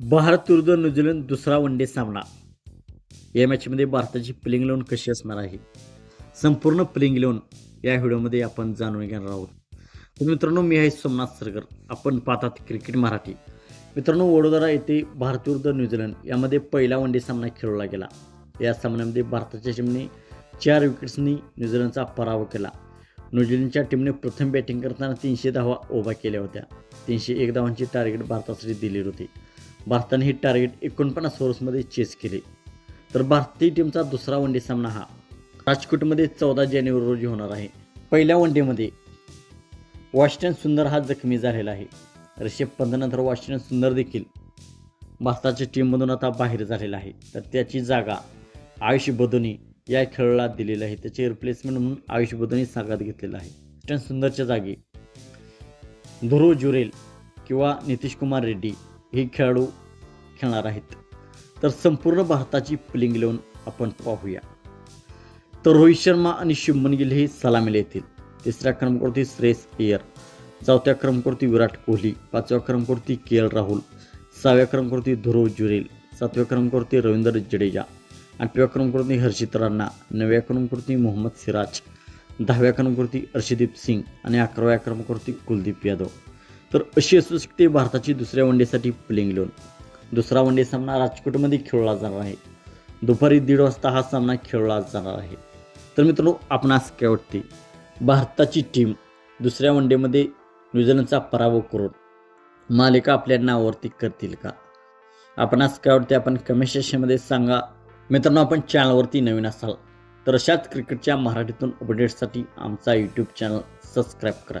भारत विरुद्ध न्यूझीलंड दुसरा one day सामना. या मॅचमध्ये भारताची प्लेइंग इलेवन कशी असणार आहे? संपूर्ण प्लेइंग इलेवन या व्हिडिओमध्ये आपण जाणून घेणार आहोत. तर मित्रांनो मी आहे सोमनाथ सरगर. आपण पाहतात क्रिकेट मराठी. मित्रांनो वडोदरा येथे भारत विरुद्ध न्यूझीलंड यामध्ये पहिला वन डे सामना खेळवला गेला. या सामन्यामध्ये भारताच्या टीमने चार विकेट्सनी न्यूझीलंडचा पराभव केला. न्यूझीलंडच्या टीमने प्रथम बॅटिंग करताना तीनशे धावा उभा केल्या होत्या. तीनशे एक धावांची टार्गेट भारतासाठी दिली होती. भारताने हे टार्गेट एकोणपन्नास ओव्हर्समध्ये चेस केले. तर भारतीय टीमचा दुसरा वन डे सामना हा राजकोटमध्ये चौदा जानेवारी रोजी होणार आहे. पहिल्या वन डेमध्ये वॉशिंग्टन सुंदर हा जखमी झालेला आहे. ऋषभ पंतनंतर वॉशिंग्टन सुंदर देखील भारताच्या टीममधून आता बाहेर झालेला आहे. तर त्याची जागा आयुष बदोनी या खेळाला दिलेली आहे. त्याचे रिप्लेसमेंट म्हणून आयुष बदोनी संघात घेतलेला आहे. वॉशिंग्टन सुंदरच्या जागी ध्रुव जुरेल किंवा नितीश कुमार रेड्डी हे खेळाडू खेळणार आहेत. तर संपूर्ण भारताची प्लेइंग इलेवन आपण पाहूया. तर रोहित शर्मा आणि शुभमन गिल हे सलामीला येतील. तिसऱ्या क्रमांकावरती श्रेयस अय्यर चौथ्या क्रमांकावरती विराट कोहली पाचव्या क्रमांकावरती के एल राहुल सहाव्या क्रमांकावरती ध्रुव जुरेल सातव्या क्रमांकावरती रवींद्र जडेजा आठव्या क्रमांकावरती हर्षित राणा नवव्या क्रमांकावरती मोहम्मद सिराज दहाव्या क्रमांकावरती अर्षदीप सिंग आणि अकराव्या क्रमांकावरती कुलदीप यादव. तर अशी असू शकते भारताची दुसऱ्या वनडेसाठी प्लेइंग लोन दुसरा वनडे सामना राजकोटमध्ये खेळला जाणार आहे. दुपारी दीड वाजता हा सामना खेळला जाणार आहे. तर मित्रांनो आपणास काय वाटते? भारताची टीम दुसऱ्या वनडेमध्ये न्यूझीलंडचा पराभव करून मालिका आपल्या नावावरती करतील का? आपणास काय वाटते? आपण कमेंट सेक्शनमध्ये सांगा. मित्रांनो आपण चॅनलवरती नवीन असाल तर अशाच क्रिकेटच्या मराठीतून अपडेट्ससाठी आमचा यूट्यूब चॅनल सबस्क्राईब करा.